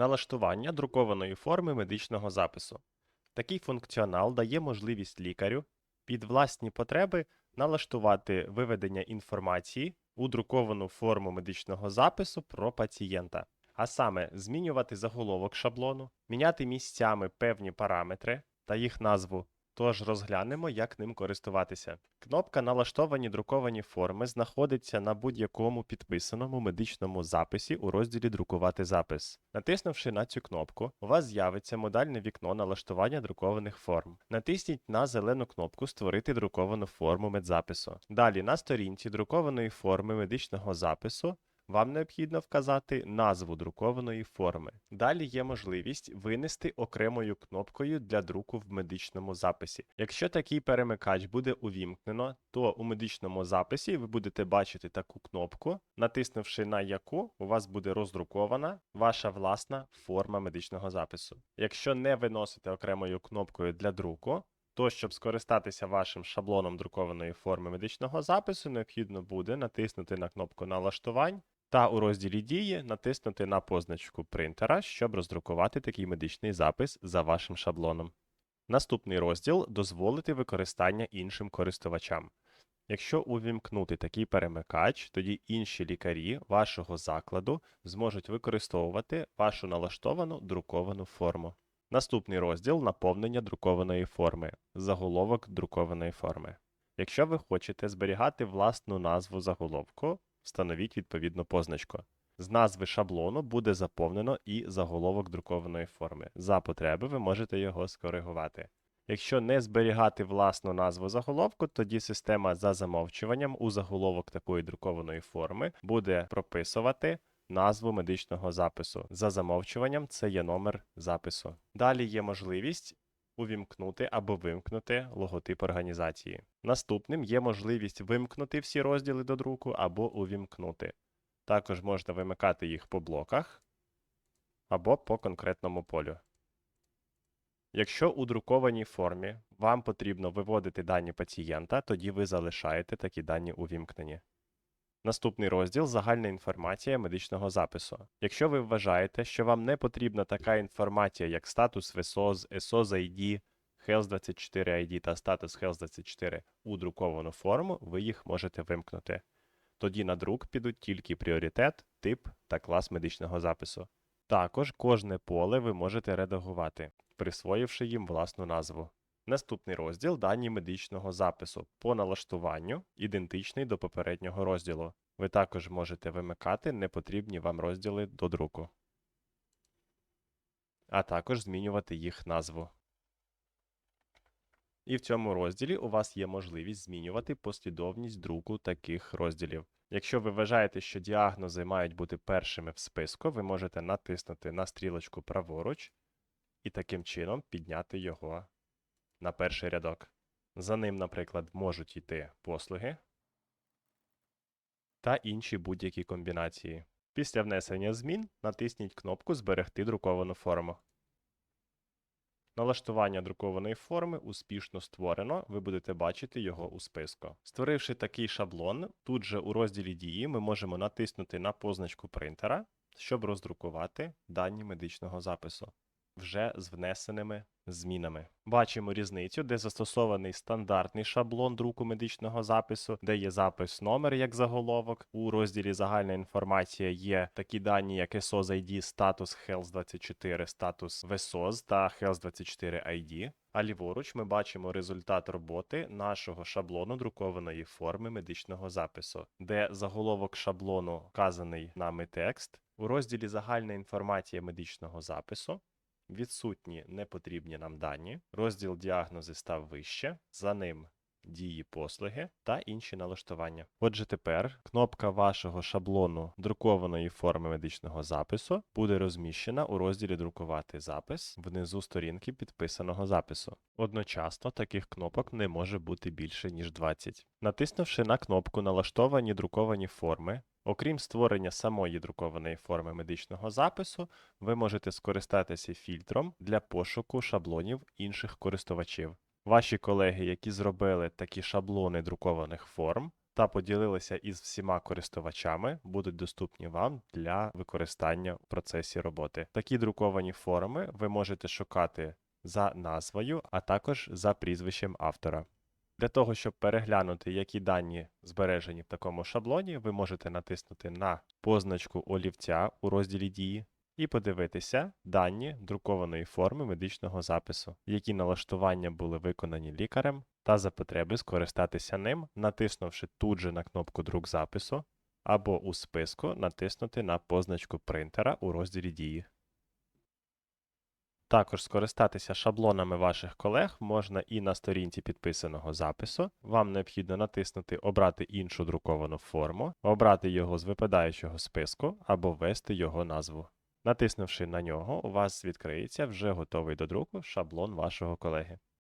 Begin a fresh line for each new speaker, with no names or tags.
Налаштування друкованої форми медичного запису. Такий функціонал дає можливість лікарю під власні потреби налаштувати виведення інформації у друковану форму медичного запису про пацієнта, а саме змінювати заголовок шаблону, міняти місцями певні параметри та їх назву. Тож розглянемо, як ним користуватися. Кнопка Налаштовані друковані форми знаходиться на будь-якому підписаному медичному записі у розділі Друкувати запис. Натиснувши на цю кнопку, у вас з'явиться модальне вікно налаштування друкованих форм. Натисніть на зелену кнопку Створити друковану форму медзапису. Далі на сторінці друкованої форми медичного запису вам необхідно вказати назву друкованої форми. Далі є можливість винести окремою кнопкою для друку в медичному записі. Якщо такий перемикач буде увімкнено, то у медичному записі ви будете бачити таку кнопку, натиснувши на яку у вас буде роздрукована ваша власна форма медичного запису. Якщо не виносите окремою кнопкою для друку, то, щоб скористатися вашим шаблоном друкованої форми медичного запису, необхідно буде натиснути на кнопку налаштувань та у розділі дії натиснути на позначку принтера, щоб роздрукувати такий медичний запис за вашим шаблоном. Наступний розділ дозволити використання іншим користувачам. Якщо увімкнути такий перемикач, тоді інші лікарі вашого закладу зможуть використовувати вашу налаштовану друковану форму. Наступний розділ наповнення друкованої форми, заголовок друкованої форми. Якщо ви хочете зберігати власну назву заголовку, встановіть відповідну позначку. З назви шаблону буде заповнено і заголовок друкованої форми. За потреби ви можете його скоригувати. Якщо не зберігати власну назву заголовку, тоді система за замовчуванням у заголовок такої друкованої форми буде прописувати назву медичного запису. За замовчуванням це є номер запису. Далі є можливість увімкнути або вимкнути логотип організації. Наступним є можливість вимкнути всі розділи до друку або увімкнути. Також можна вимикати їх по блоках або по конкретному полю. Якщо у друкованій формі вам потрібно виводити дані пацієнта, тоді ви залишаєте такі дані увімкнені. Наступний розділ загальна інформація медичного запису. Якщо ви вважаєте, що вам не потрібна така інформація, як статус ВСОЗ, ESOZ ID, Health24 ID та статус Health24 у друковану форму, ви їх можете вимкнути. Тоді на друк підуть тільки пріоритет, тип та клас медичного запису. Також кожне поле ви можете редагувати, присвоївши їм власну назву. Наступний розділ дані медичного запису по налаштуванню, ідентичний до попереднього розділу. Ви також можете вимикати непотрібні вам розділи до друку, а також змінювати їх назву. І в цьому розділі у вас є можливість змінювати послідовність друку таких розділів. Якщо ви вважаєте, що діагнози мають бути першими в списку, ви можете натиснути на стрілочку праворуч і таким чином підняти його на перший рядок. За ним, наприклад, можуть йти послуги та інші будь-які комбінації. Після внесення змін натисніть кнопку Зберегти друковану форму. Налаштування друкованої форми успішно створено, ви будете бачити його у списку. Створивши такий шаблон, тут же у розділі дії ми можемо натиснути на позначку принтера, щоб роздрукувати дані медичного запису вже з внесеними змінами. Бачимо різницю, де застосований стандартний шаблон друку медичного запису, де є запис номер як заголовок. У розділі Загальна інформація є такі дані, як ESOS ID, статус Health24, статус VSOS та Health24 ID. А ліворуч ми бачимо результат роботи нашого шаблону друкованої форми медичного запису, де заголовок шаблону вказаний нами текст. У розділі Загальна інформація медичного запису відсутні непотрібні нам дані, розділ діагнози став вище, за ним дії послуги та інші налаштування. Отже, тепер кнопка вашого шаблону друкованої форми медичного запису буде розміщена у розділі Друкувати запис внизу сторінки підписаного запису. Одночасно таких кнопок не може бути більше, ніж 20. Натиснувши на кнопку Налаштовані друковані форми, Окрім створення самої друкованої форми медичного запису, ви можете скористатися фільтром для пошуку шаблонів інших користувачів. Ваші колеги, які зробили такі шаблони друкованих форм, та поділилися із всіма користувачами, будуть доступні вам для використання в процесі роботи. Такі друковані форми ви можете шукати за назвою, а також за прізвищем автора. Для того, щоб переглянути, які дані збережені в такому шаблоні, ви можете натиснути на позначку олівця у розділі дії і подивитися дані друкованої форми медичного запису, які налаштування були виконані лікарем, та за потреби скористатися ним, натиснувши тут же на кнопку друк запису, або у списку натиснути на позначку принтера у розділі дії. Також скористатися шаблонами ваших колег можна і на сторінці підписаного запису. Вам необхідно натиснути Обрати іншу друковану форму, обрати його з випадаючого списку або ввести його назву. Натиснувши на нього, у вас відкриється вже готовий до друку шаблон вашого колеги.